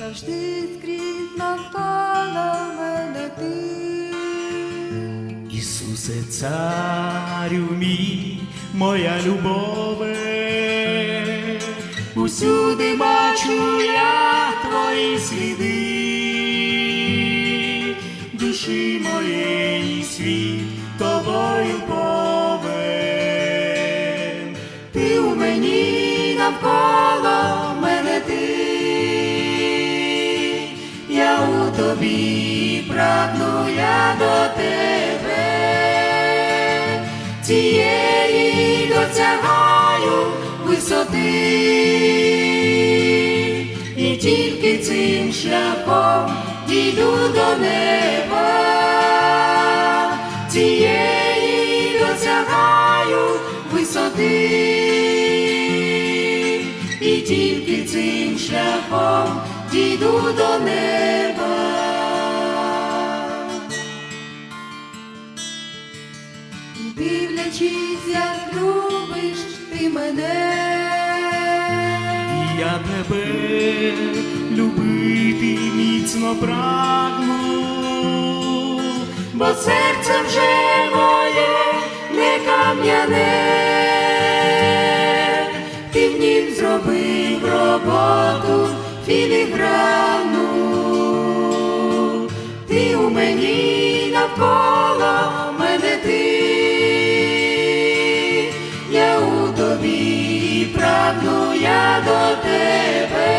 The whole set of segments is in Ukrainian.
завжди скрізь навколо мене ти. Ісусе, царю мій, моя любове, усюди бачу я твої сліди, душі моєї світ тобою повен. Ти у мені навколо тобі прагну я до тебе, цієї досягаю висоти, і тільки цим шляхом дійду до неба, цієї досягаю висоти, і тільки цим шляхом дійду до неба. Дивлячись, як любиш ти мене. Я тебе любити міцно прагну, бо серце вже моє не кам'яне, ти в нім зробив роботу філігранну, ти у мені тобі прагну я до тебе.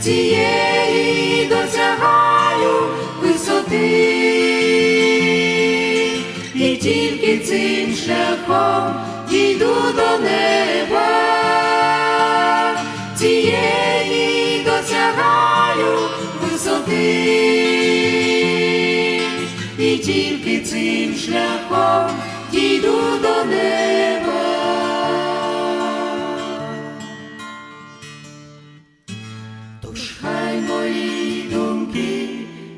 Цієї досягаю висоти, і тільки цим шляхом дійду до неба, цієї досягаю висоти, тільки цим шляхом дійду до неба. Тож хай мої думки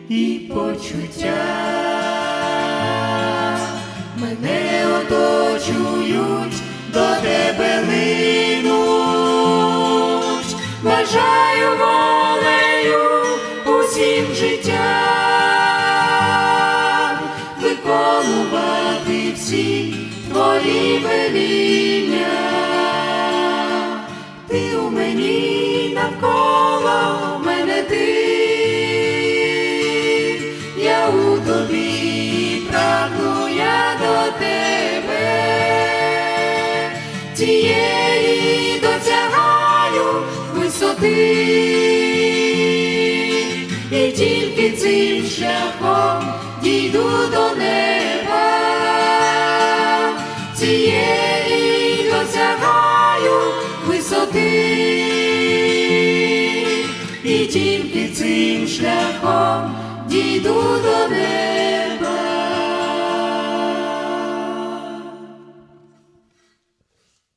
і почуття мене оточують, до тебе линуть, бажаю волею усім життя, всі твої веління. Ти у мені навколо мене ти, я у тобі прагну я до тебе, цієї досягаю висоти, і тільки цим шляхом дійду до неба висоти, і тільки цим шляхом дійду до неба.